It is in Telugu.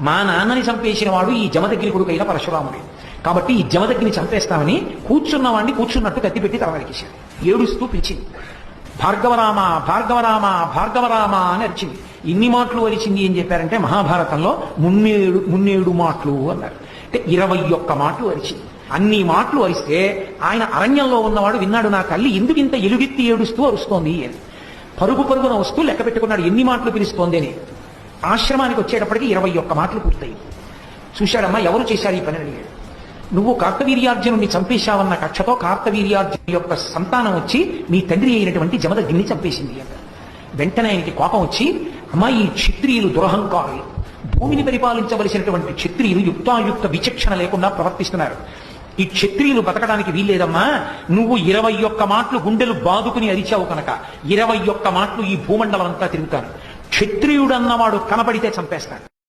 మా నాన్నని చంపేసిన వాడు ఈ జమదగ్ని కొడుకైన పరశురాముడే. కాబట్టి ఈ జమదగ్ని చంపేస్తామని కూర్చున్న వాడిని కూర్చున్నట్టు కత్తిపెట్టి తలవరికేశాడు ఏడుస్తూ పిలిచింది. భార్గవరామ భార్గవరామ భార్గవరామ అని అరిచింది. ఇన్ని మాటలు అరిచింది ఏం చెప్పారంటే మహాభారతంలో మున్నేడు మున్నేడు మాటలు అన్నారు. అంటే ఇరవై ఒక్క మాటలు అరిచింది. అన్ని మాటలు అరిస్తే ఆయన అరణ్యంలో ఉన్నవాడు విన్నాడు నా తల్లి ఎందుకు ఇంత ఎలుగెత్తి ఏడుస్తూ అరుస్తోంది అని. పరుగు పరుగున వస్తూ లెక్క పెట్టుకున్నాడు. ఎన్ని మాటలు పిలుస్తోంది అని. ఆశ్రమానికి వచ్చేటప్పటికి ఇరవై ఒక్క మాటలు పూర్తయి. చూశాడమ్మా ఎవరు చేశారు ఈ పని అడిగాడు నువ్వు కార్తవీర్యార్జునుడిని చంపేశావన్న కక్షతో కార్తవీర్యార్జును యొక్క సంతానం వచ్చి మీ తండ్రి అయినటువంటి జమదగ్ని చంపేసింది అంట. వెంటనే ఆయనకి కోపం వచ్చి అమ్మా ఈ క్షత్రియులు దురహంకారులు. భూమిని పరిపాలించవలసినటువంటి క్షత్రియులు యుక్తాయుక్త విచక్షణ లేకుండా ప్రవర్తిస్తున్నారు. ఈ క్షత్రియులు బతకడానికి వీల్లేదమ్మా. నువ్వు ఇరవై ఒక్క మాటలు గుండెలు బాదుకుని అరిచావు కనుక ఇరవై ఒక్క మాటలు ఈ భూమండలం అంతా తిరుగుతాను క్షత్రియుడన్నవాడు కనపడితే చంపేస్తాడు.